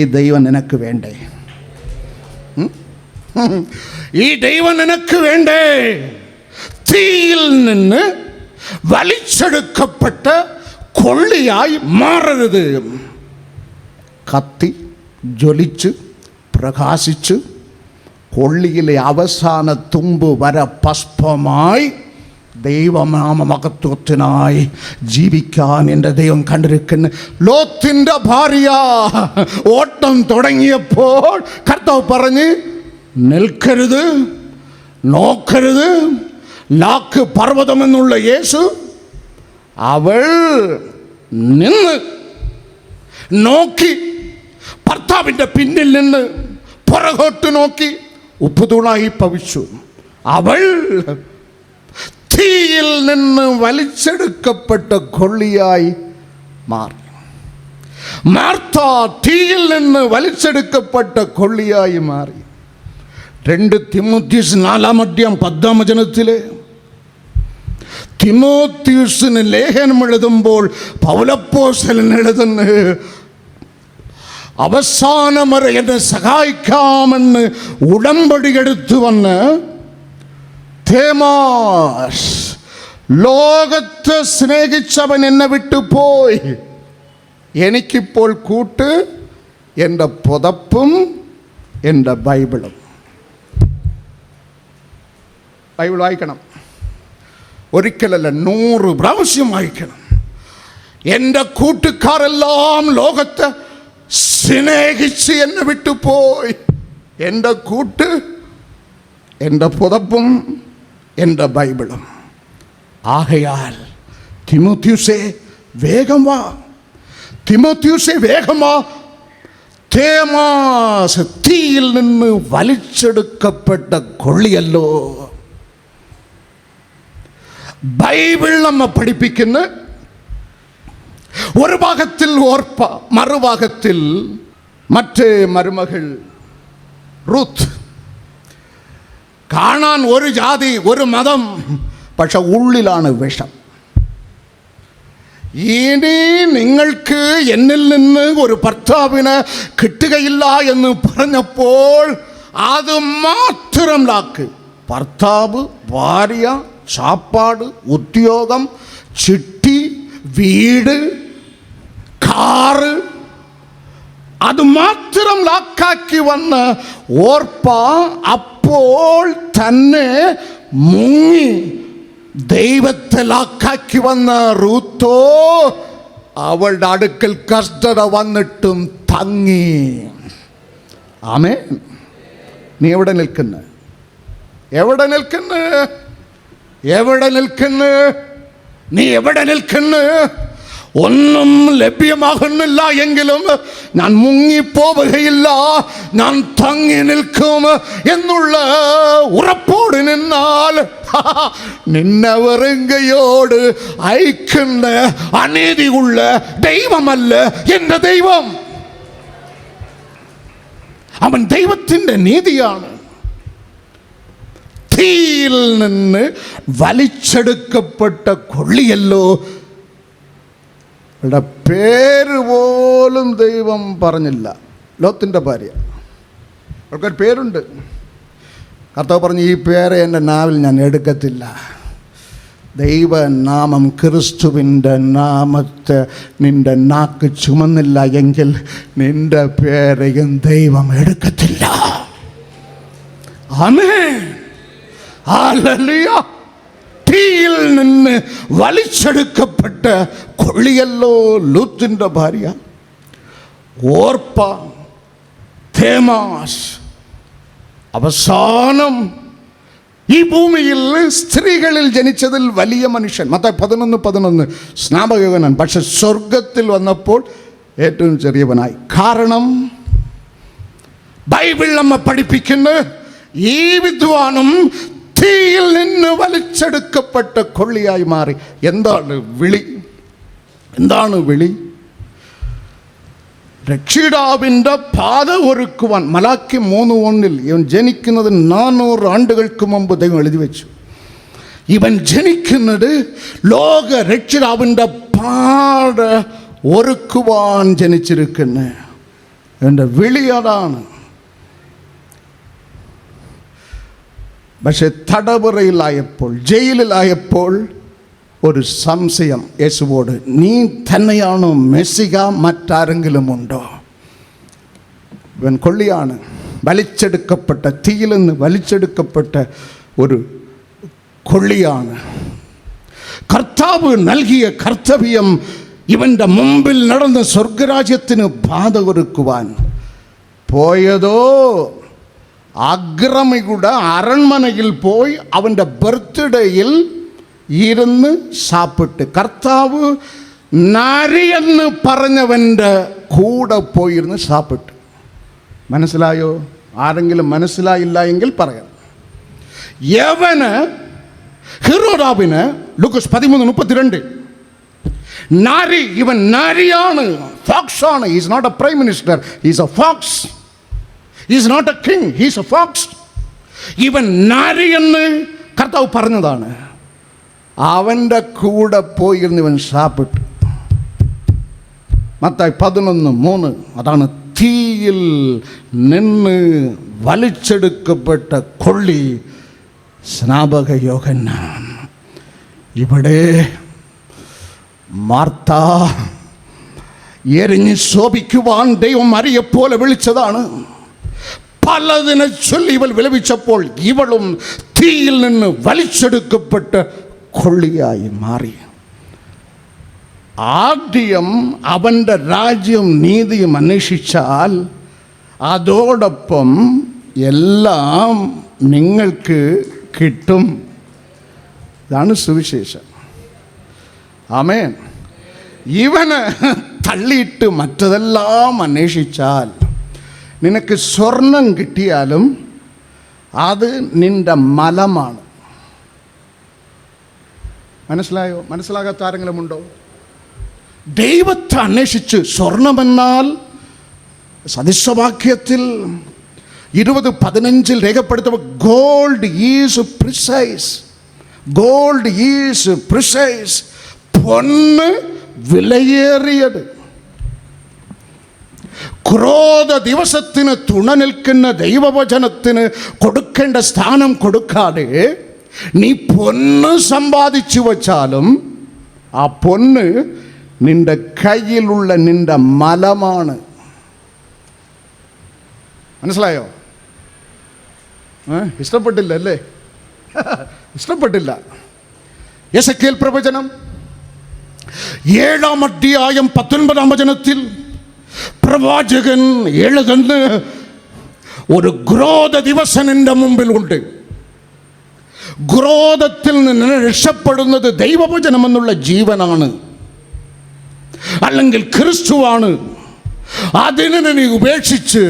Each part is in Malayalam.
ഈ ദൈവം നിനക്ക് വേണ്ടേ? ഈ ദൈവം നിനക്ക് വേണ്ടേ? തീയിൽ നിന്ന് വലിച്ചെടുക്കപ്പെട്ട കൊള്ളിയായി മാറരുത്. കത്തി ജ്വലിച്ച് പ്രകാശിച്ച് കൊള്ളിയിലെ അവസാന തുമ്പ് വര പസ്പമായി ദൈവനാമ മഹത്വത്തിനായി ജീവിക്കാൻ എന്റെ ദൈവം കണ്ടിരിക്കുന്ന. ലോത്തിന്റെ ഭാര്യ ഓട്ടം തുടങ്ങിയപ്പോൾ കർത്താവ് പറഞ്ഞ് നിൽക്കരുത് നോക്കരുത് ലാക്ക് പർവതമെന്നുള്ള യേശു അവൾ നിന്ന് നോക്കി ഭർത്താവിന്റെ പിന്നിൽ നിന്ന് പുറകോട്ട് നോക്കി ഉപ്പുതൂളായി പവിച്ചു. അവൾ തീയിൽ നിന്ന് വലിച്ചെടുക്കപ്പെട്ട കൊള്ളിയായി മാറി. മാർത്ത തീയിൽ നിന്ന് വലിച്ചെടുക്കപ്പെട്ട കൊള്ളിയായി മാറി. രണ്ട് തിമോത്യൂസ് നാലാം അധ്യായം പത്താം വചനത്തിലെ തിമോത്യൂസിന് ലേഖനം എഴുതുമ്പോൾ പൗലപ്പോസലിന് എഴുതുന്നു അവസാനം വരെ എന്നെ സഹായിക്കാമെന്ന് ഉടമ്പടി എടുത്തു വന്ന് തേമാസ് ലോകത്തെ സ്നേഹിച്ചവൻ എന്നെ വിട്ടുപോയി. എനിക്കിപ്പോൾ കൂട്ട് എന്റെ പുതപ്പും എന്റെ ബൈബിളും. ബൈബിൾ വായിക്കണം. ഒരിക്കലല്ല നൂറ് പ്രാവശ്യം വായിക്കണം. എന്റെ കൂട്ടുകാരെല്ലാം ലോകത്തെ സ്നേഹിച്ച് എന്നെ വിട്ടുപോയി. എന്റെ കൂട്ട് എന്റെ പുതപ്പും എന്റെ ബൈബിളും. ആകയാൽ തിമോത്യൂസെ വേഗം വാ. തിമോത്യൂസെ വേഗം വാ. തേമാസ് തീയിൽ നിന്ന് വലിച്ചെടുക്കപ്പെട്ട കൊള്ളിയല്ലോ. ബൈബിൾ നമ്മ പഠിപ്പിക്കുന്ന ഒരു ഭാഗത്തിൽ ഓർപ്പ മറുഭാഗത്തിൽ മറ്റേ മരുമകൾ റൂത്ത്. കാണാൻ ഒരു ജാതി ഒരു മതം പക്ഷെ ഉള്ളിലാണ് വിഷം ഇനി നിങ്ങൾക്ക് എന്നിൽ നിന്ന് ഒരു ഭർത്താവിന് കിട്ടുകയില്ല എന്ന് പറഞ്ഞപ്പോൾ അത് മാത്രം ലാക്ക്. ഭർത്താവ് ഭാര്യ സാപ്പാട് ഉദ്യോഗം ചിട്ടി വീട് കാറ് അത് മാത്രം ലാക്കാക്കി വന്ന് ഓർപ്പ അപ്പോൾ തന്നെ മുങ്ങി. ദൈവത്തെ ലാക്കാക്കി വന്ന റൂത്തോ അവളുടെ അടുക്കൽ കഷ്ടത വന്നിട്ടും തങ്ങി. ആമേ നീ എവിടെ നിൽക്കുന്നു? എവിടെ നിൽക്കുന്നു? എവിടെ നിൽക്കുന്നു? നീ എവിടെ നിൽക്കുന്നു? ഒന്നും ലഭ്യമാകുന്നില്ല എങ്കിലും ഞാൻ മുങ്ങിപ്പോവുകയില്ല ഞാൻ തങ്ങി നിൽക്കും എന്നുള്ള ഉറപ്പോട് നിന്നാൽ നിന്നെ വെറുങ്കയോട് അയക്കുന്ന അനീതിയുള്ള ദൈവമല്ല എന്റെ ദൈവം അവൻ ദൈവത്തിന്റെ നീതിയാണ് തീയിൽ നിന്ന് വലിച്ചെടുക്കപ്പെട്ട കൊള്ളിയല്ലോ ഇവിടെ പേര് പോലും ദൈവം പറഞ്ഞില്ല. ലോത്തിന്റെ ഭാര്യ. അവൾക്കൊരു പേരുണ്ട്. കർത്താവ് പറഞ്ഞു ഈ പേര് എന്റെ നാവിൽ ഞാൻ എടുക്കത്തില്ല. ദൈവനാമം ക്രിസ്തുവിന്റെ നാമത്തെ നിന്റെ നാക്ക് ചുമന്നില്ല എങ്കിൽ നിന്റെ പേരെയും ദൈവം എടുക്കത്തില്ല. ആമേ ഹല്ലേലൂയ. തീയിൽ നിന്ന് വലിച്ചെടുക്കപ്പെട്ട കൊള്ളിയല്ലോ ലൂത്തിന്റെ ഭാര്യ. ഓർപ്പ തേമാസ് അവസാനം ഈ ഭൂമിയിൽ സ്ത്രീകളിൽ ജനിച്ചതിൽ വലിയ മനുഷ്യൻ മത്ത പതിനൊന്ന് പതിനൊന്ന് സ്നാപകവനൻ പക്ഷെ സ്വർഗത്തിൽ വന്നപ്പോൾ ഏറ്റവും ചെറിയവനായി. കാരണം ബൈബിൾ നമ്മ പഠിപ്പിക്കുന്ന ഈ വിദ്വാനും തീയിൽ നിന്ന് വലിച്ചെടുക്കപ്പെട്ട കൊള്ളിയായി മാറി. എന്താണ് വിളി? എന്താണ് വിളി? രക്ഷിതാവിന്റെ പാത ഒരുക്കുവാൻ മലാക്കി മൂന്ന് ഒന്നിൽ ഇവൻ ജനിക്കുന്നത് നാനൂറ് ആണ്ടുകൾക്ക് മുമ്പ് ദൈവം എഴുതി വെച്ചു. ഇവൻ ജനിക്കുന്നത് ലോക രക്ഷിതാവിന്റെ പാത ഒരുക്കുവാൻ ജനിച്ചിരിക്കുന്നു. എന്റെ വിളി അതാണ്. പക്ഷെ തടവറയിലായപ്പോൾ ജയിലിലായപ്പോൾ ഒരു സംശയം യേശുവോട് നീ തന്നെയാണോ മെസ്സിക മറ്റാരെങ്കിലും ഉണ്ടോ? ഇവൻ കൊള്ളിയാണ്. വലിച്ചെടുക്കപ്പെട്ട തീയിൽ നിന്ന് വലിച്ചെടുക്കപ്പെട്ട ഒരു കൊള്ളിയാണ്. കർത്താവ് നൽകിയ കർത്തവ്യം ഇവന്റെ മുമ്പിൽ നടന്ന സ്വർഗരാജ്യത്തിന് ബാധ ഒരുക്കുവാൻ പോയതോ? അഗ്രമിയുടെ അരൺമനയിൽ പോയി അവന്റെ ബർത്ത്ഡേയിൽ ഇരുന്ന് സാപ്പിട്ട് കർത്താവ് നരിയെന്ന് പറഞ്ഞവന്റെ കൂടെ പോയിരുന്ന് സാപ്പിട്ട് മനസ്സിലായോ? ആരെങ്കിലും മനസ്സിലായില്ല എങ്കിൽ പറയാം. യവന് ഹിറോറാബിന് ലുക്കസ് പതിമൂന്ന് മുപ്പത്തിരണ്ട്. നാരി ഇവൻ നാരിയാണ് ഫോക്സ് ആണ്. Is not a prime minister is a fox is not a king he's a fox ഇവൻ നാരി എന്ന് കർത്താവ് പറഞ്ഞതാണ്. അവന്റെ കൂടെ പോയിരുന്ന് ഇവൻ സാപ്പിട്ടു. മത്തായി പതിനൊന്ന് മൂന്ന് അതാണ് തീയിൽ നിന്ന് വലിച്ചെടുക്കപ്പെട്ട കൊള്ളി സ്നാപക യോഗനാണ് ഇവിടെ മാർത്ത എരിഞ്ഞ് ശോഭിക്കുവാൻ ദൈവം മറിയെപ്പോലെ വിളിച്ചതാണ്. പലതിനെ ചൊല്ലി ഇവൾ വിലപിച്ചപ്പോൾ ഇവളും തീയിൽ നിന്ന് വലിച്ചെടുക്കപ്പെട്ട് കൊള്ളിയായി മാറി ആദ്യം അവന്റെ രാജ്യം നീതിയും അന്വേഷിച്ചാൽ അതോടൊപ്പം എല്ലാം നിങ്ങൾക്ക് കിട്ടും. ഇതാണ് സുവിശേഷം. ആമേൻ. ഇവന് തള്ളിയിട്ട് മറ്റതെല്ലാം അന്വേഷിച്ചാൽ നിനക്ക് സ്വർണം കിട്ടിയാലും അത് നിന്റെ മലമാണ്. മനസ്സിലായോ? മനസ്സിലാകാത്ത ആരെങ്കിലും ഉണ്ടോ ദൈവത്തെ അന്വേഷിച്ച് സ്വർണമെന്നാൽ സദൃശവാക്യത്തിൽ ഇരുപത് പതിനഞ്ചിൽ രേഖപ്പെടുത്തുമ്പോൾ gold is precise gold is precise പൊന്ന് വിലയേറിയത്. ക്രോധ ദിവസത്തിന് തുണ നിൽക്കുന്ന ദൈവവചനത്തിന് കൊടുക്കേണ്ട സ്ഥാനം കൊടുക്കാതെ നീ പൊന്ന് സമ്പാദിച്ചു വച്ചാലും ആ പൊന്ന് നിന്റെ കയ്യിലുള്ള നിന്റെ മലമാണ്. മനസ്സിലായോ? ഇഷ്ടപ്പെട്ടില്ല അല്ലേ? ഇഷ്ടപ്പെട്ടില്ല. യശക്കേൽ പ്രവചനം. ഏഴാം അധ്യായം പത്തൊൻപതാം വചനത്തിൽ പ്രവാചകൻ എഴുതുന്ന ഒരു ക്രോധ ദിവസം എന്റെ മുമ്പിലുണ്ട്. ക്രോധത്തിൽ നിന്ന് രക്ഷപ്പെടുന്നത് ദൈവവചനം എന്നുള്ള ജീവനാണ്. അല്ലെങ്കിൽ ക്രിസ്തുവാണ്. അതിനെ നീ ഉപേക്ഷിച്ച്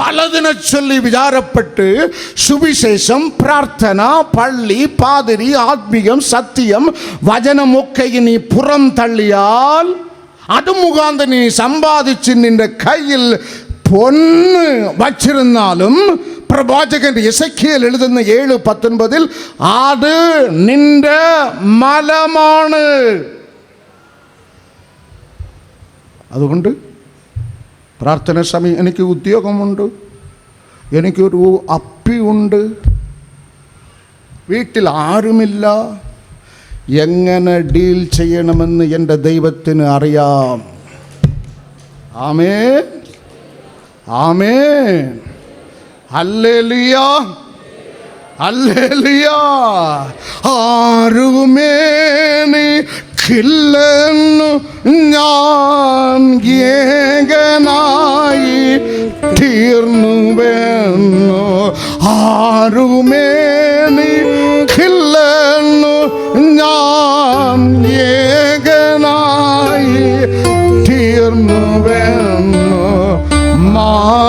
പലതിനെ ചൊല്ലി വിചാരപ്പെട്ട് സുവിശേഷം പ്രാർത്ഥന പള്ളി പാതിരി ആത്മീയം സത്യം വചനമൊക്കെ നീ പുറം തള്ളിയാൽ അത് മുഖാന്തരം നീ സമ്പാദിച്ച് നിന്റെ കയ്യിൽ പൊന്ന് വച്ചിരുന്നാലും പ്രവാചകൻ ഇസക്കിയൽ എഴുതുന്ന ഏഴ് പത്തൊൻപതിൽ അത് നിന്റെ മലമാണ്. അതുകൊണ്ട് പ്രാർത്ഥന സമയം എനിക്ക് ഉദ്യോഗമുണ്ട് എനിക്കൊരു അപ്പിയുണ്ട് വീട്ടിൽ ആരുമില്ല. എങ്ങനെ ഡീൽ ചെയ്യണമെന്ന് എന്റെ ദൈവത്തിന് അറിയാം. ആമേ ആമേ അല്ലേലിയ അല്ലേലിയ ആരുമേനി കില്ലെന്നു ഞാൻ ഏകനായി തീർന്നുവെന്നു? ആരുമേ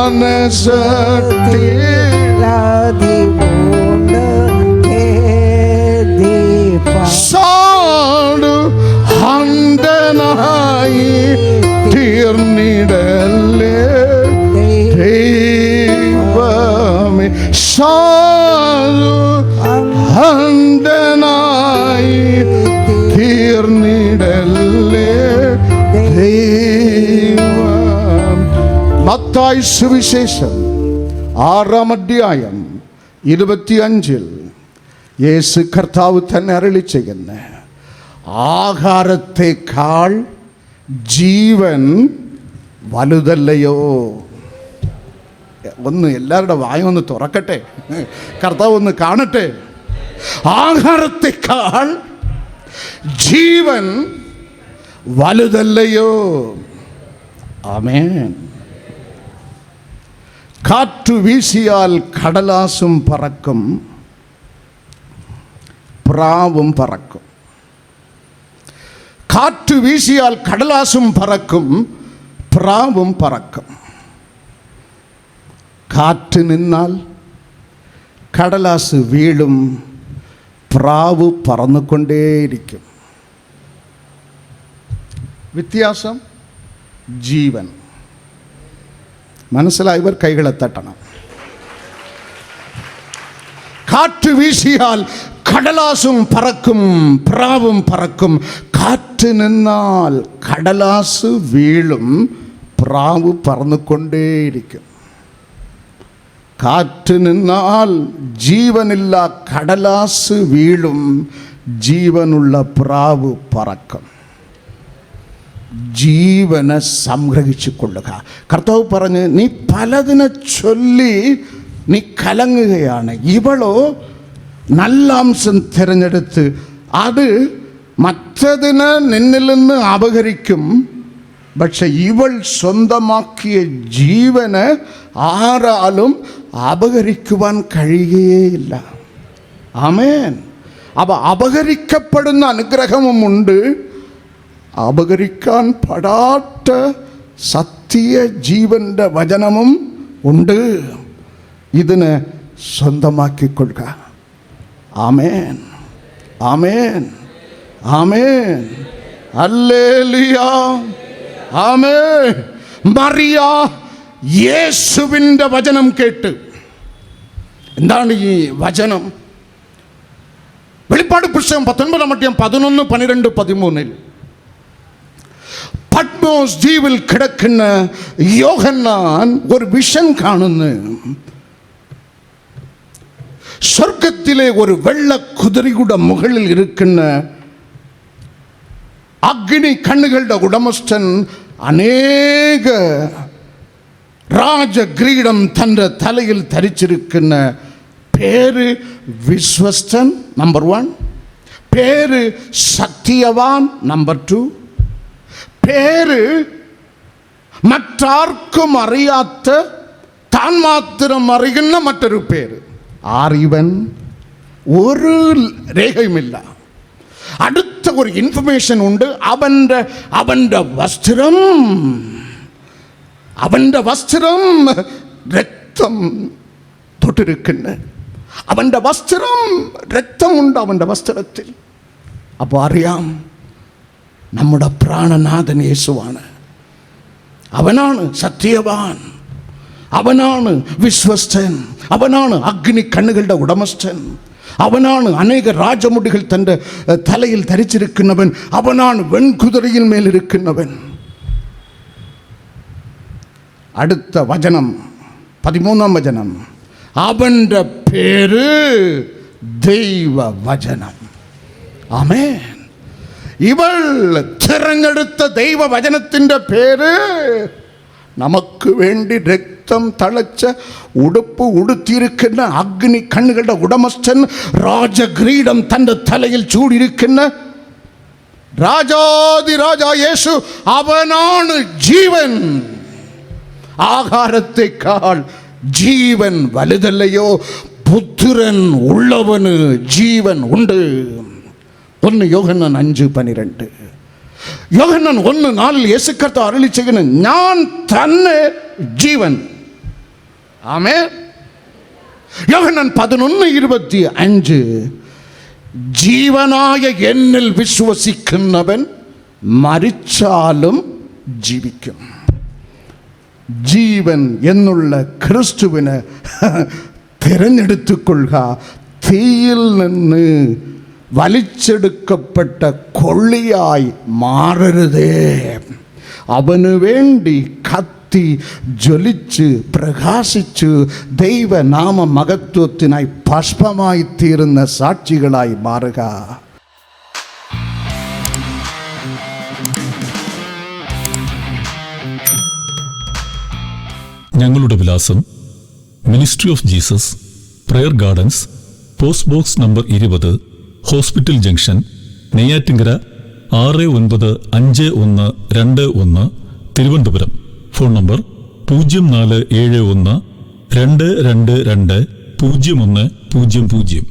சக்தி ராதி சாடு அந்தனாய் தீர்நிடலே தெய்வமே. சா മത്തായി സുവിശേഷം. ആറാം അധ്യായം ഇരുപത്തിയഞ്ചിൽ യേശു കർത്താവ് തന്നെ അരളി ചെയ്യുന്ന. ആഹാരത്തെക്കാൾ ജീവൻ വലുതല്ലയോ? ഒന്ന് എല്ലാവരുടെ വായു ഒന്ന് തുറക്കട്ടെ. കർത്താവ് ഒന്ന് കാണട്ടെ. ആഹാരത്തെക്കാൾ ജീവൻ വലുതല്ലയോ? ആമേൻ. കാറ്റു വീശിയാൽ കടലാസും പറക്കും പ്രാവും പറക്കും. കാറ്റു വീശിയാൽ കടലാസും പറക്കും പ്രാവും പറക്കും. കാറ്റ് നിന്നാൽ കടലാസ് വീഴും പ്രാവ് പറന്നുകൊണ്ടേയിരിക്കും. വ്യത്യാസം ജീവൻ. മനസ്സിലായവർ കൈകളെ തട്ടണം കാറ്റ് വീശിയാൽ കടലാസും പറക്കും പ്രാവും പറക്കും കാറ്റ് നിന്നാൽ കടലാസ് വീഴും പ്രാവ് പറന്നുകൊണ്ടേയിരിക്കും കാറ്റ് നിന്നാൽ ജീവനില്ല കടലാസ് വീഴും ജീവനുള്ള പ്രാവ് പറക്കും ജീവനെ സംഗ്രഹിച്ചു കൊള്ളുക കർത്താവ് പറഞ്ഞ് നീ പലതിനെ ചൊല്ലി നീ കലങ്ങുകയാണ് ഇവളോ നല്ല അംശം തിരഞ്ഞെടുത്ത് അത് മറ്റതിന് നിന്നിൽ നിന്ന് അപഹരിക്കും പക്ഷെ ഇവൾ സ്വന്തമാക്കിയ ജീവന് ആരാലും അപഹരിക്കുവാൻ കഴിയുകയില്ല ആമേൻ അവ അപഹരിക്കപ്പെടുന്ന അനുഗ്രഹവുമുണ്ട് അപകരിക്കാൻ പടാത്ത സത്യ ജീവന്റെ വചനമും ഉണ്ട്. ഇതിന് സ്വന്തമാക്കിക്കൊള്ളുക. ആമേൻ. ആമേൻ. ആമേൻ. അല്ലേലിയ. ആമേൻ. മറിയ യേശുവിന്റെ വചനം കേട്ട്. എന്താണ് ഈ വചനം? വെളിപ്പാട് പുസ്തകം പത്തൊൻപതാം അധ്യായം പതിനൊന്ന് പന്ത്രണ്ട് പതിമൂന്നിൽ. പത്മോസ് ദ്വീപിൽ കിടക്കുന്ന യോഹന്നാൻ ഒരു വിഷൻ കാണുന്നു സ്വർഗത്തിലെ ഒരു വെള്ള കുതിരയുടെ മുകളിൽ ഇരിക്കുന്ന അഗ്നി കണ്ണുകളുടെ ഉടമസ്ഥൻ അനേക രാജഗ്രീഡം തൻ്റെ തലയിൽ ധരിച്ചിരിക്കുന്ന പേര് വിശ്വസ്തൻ നമ്പർ വൺ പേര് സത്യവാൻ നമ്പർ ടു പേര് മറ്റാർക്കും അറിയാത്ത താൻ മാത്രം അറിയുന്ന മറ്റൊരു പേര് ആറിവൻ ഒരു രേഖയുമില്ല അടുത്ത ഒരു ഇൻഫർമേഷൻ ഉണ്ട് അവന്റെ അവന്റെ വസ്ത്രം അവന്റെ വസ്ത്രം രക്തം തൊട്ടിരിക്കുന്നു അവന്റെ വസ്ത്രം രക്തമുണ്ട് അവന്റെ വസ്ത്രത്തിൽ അപ്പോൾ അറിയാം നമ്മുടെ പ്രാണനാഥൻ യേശുവാണ് അവനാണ് സത്യവാൻ അവനാണ് വിശ്വസ്തൻ അവനാണ് അഗ്നി കണ്ണുകളുടെ ഉടമസ്ഥൻ അവനാണ് അനേക രാജമുടികൾ തൻ്റെ എഹ്, തലയിൽ ധരിച്ചിരിക്കുന്നവൻ അവനാണ് വെൺകുതിരയിൽ മേലിരിക്കുന്നവൻ അടുത്ത വചനം പതിമൂന്നാം വചനം അവൻ്റെ പേര് ദൈവവചനം ആമേൻ ഇവൾ തിരഞ്ഞെടുത്ത ദൈവവചനത്തിൻ്റെ പേര് നമുക്ക് വേണ്ടി രക്തം തളച്ച ഉടുപ്പ് ഉടുത്തിയിരിക്കുന്ന അഗ്നി കണ്ണുകളുടെ ഉടമസ്ഥൻ രാജഗ്രീഡം തൻ്റെ തലയിൽ ചൂടിയിരിക്കുന്ന രാജാതി രാജാ യേശു അവനാണ് ജീവൻ ആഹാരത്തെക്കാൾ ജീവൻ വലുതല്ലയോ പുത്രൻ ഉള്ളവന് ജീവൻ ഉണ്ട് ഒന്ന് യോഹന്നാൻ അഞ്ച് പനിരണ്ട് യോഹന്നാൻ ഒന്ന് നാലിൽ യേശുക്കർത്ത അരളി ചെയ്യുന്ന ഞാൻ തന്നെ ജീവൻ ആമേ യോഹന്നാൻ പതിനൊന്ന് ഇരുപത്തി അഞ്ച് ജീവനായ എന്നിൽ വിശ്വസിക്കുന്നവൻ മരിച്ചാലും ജീവിക്കും ജീവൻ എന്നുള്ള ക്രിസ്തുവിന് തിരഞ്ഞെടുത്തുകൊള്ളുക തീയിൽ നിന്ന് വലിച്ചെടുക്കപ്പെട്ട കൊള്ളിയായി മാറരുതേ. അവന് വേണ്ടി കത്തി ജ്വലിച്ച് പ്രകാശിച്ച് ദൈവനാമ മഹത്വത്തിനായി പഷ്പമായി തീരുന്ന സാക്ഷികളായി മാറുക. ഞങ്ങളുടെ വിലാസം ministry of Jesus prayer gardens post box number ഇരുപത് ഹോസ്പിറ്റൽ ജംഗ്ഷൻ നെയ്യാറ്റിങ്കര ആറ് ഒൻപത് അഞ്ച് ഒന്ന് രണ്ട് ഒന്ന് തിരുവനന്തപുരം. ഫോൺ നമ്പർ പൂജ്യം നാല് ഏഴ് ഒന്ന് രണ്ട് രണ്ട് രണ്ട് പൂജ്യം ഒന്ന് പൂജ്യം പൂജ്യം.